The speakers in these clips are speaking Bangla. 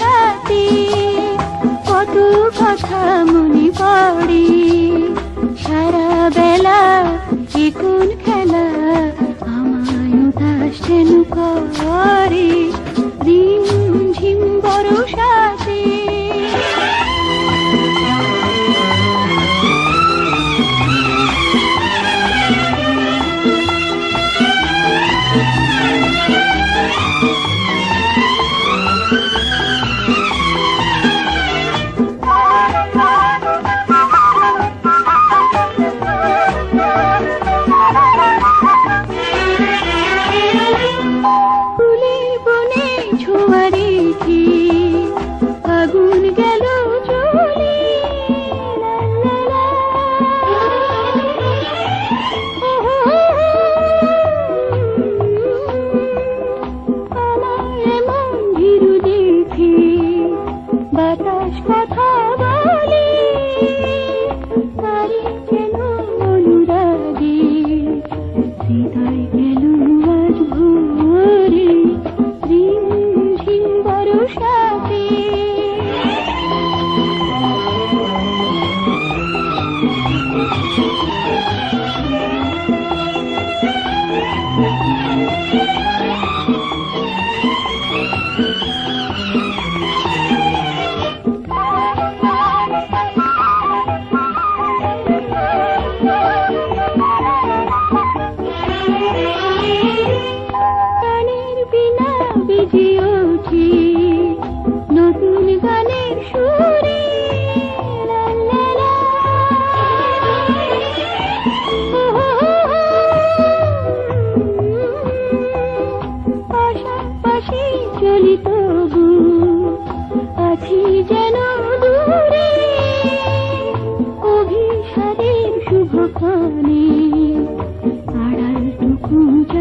সাথে কত কথা মনে পড়ে। সারা বেলা চিকুন খেলা আমায় উদাস ঝিম বড়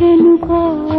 చెనుకా